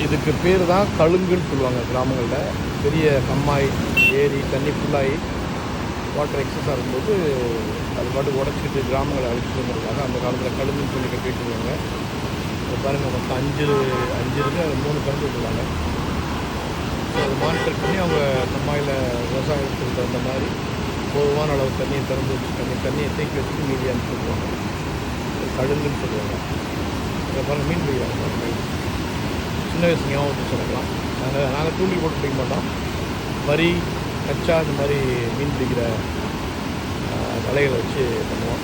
இதுக்கு பேர் தான் கழுங்குன்னு சொல்லுவாங்க கிராமங்களில். பெரிய கம்மாய் ஏரி தண்ணி ஃபுல்லாகி வாட்டர் எக்ஸஸாக ஆகும்போது அது பாட்டு உடச்சிட்டு கிராமங்களை அழிச்சிட்டு வந்துருக்காங்க அந்த காலத்தில் கழுங்குன்னு சொல்லி கட்டிட்டு இருக்காங்க இப்போ பாருங்கள் மொத்தம் அஞ்சு அஞ்சு இருக்கு அது மூணு கலந்து விட்டுருவாங்க ஸோ அதை மானிட்டர் பண்ணி அவங்க கம்மாயில் விவசாயத்துக்கு தகுந்த மாதிரி போதுமான அளவு தண்ணியை திறந்து வச்சு தண்ணி தண்ணியை தேக்கி வச்சுட்டு மீதி அனுப்பிச்சுடுவாங்க கழுங்குன்னு சொல்லுவாங்க. இதை பாருங்கள் மீன் பிடிக்கிறாங்க. சின்ன வயசு ஞாபகத்தை சொல்லலாம் நாங்கள் நாங்கள் தூண்டில் போட்டு பிடிக்க மாட்டோம். வரி கச்சா இந்த மாதிரி மீன் பிடிக்கிற வலைகளை வச்சு பண்ணுவோம்.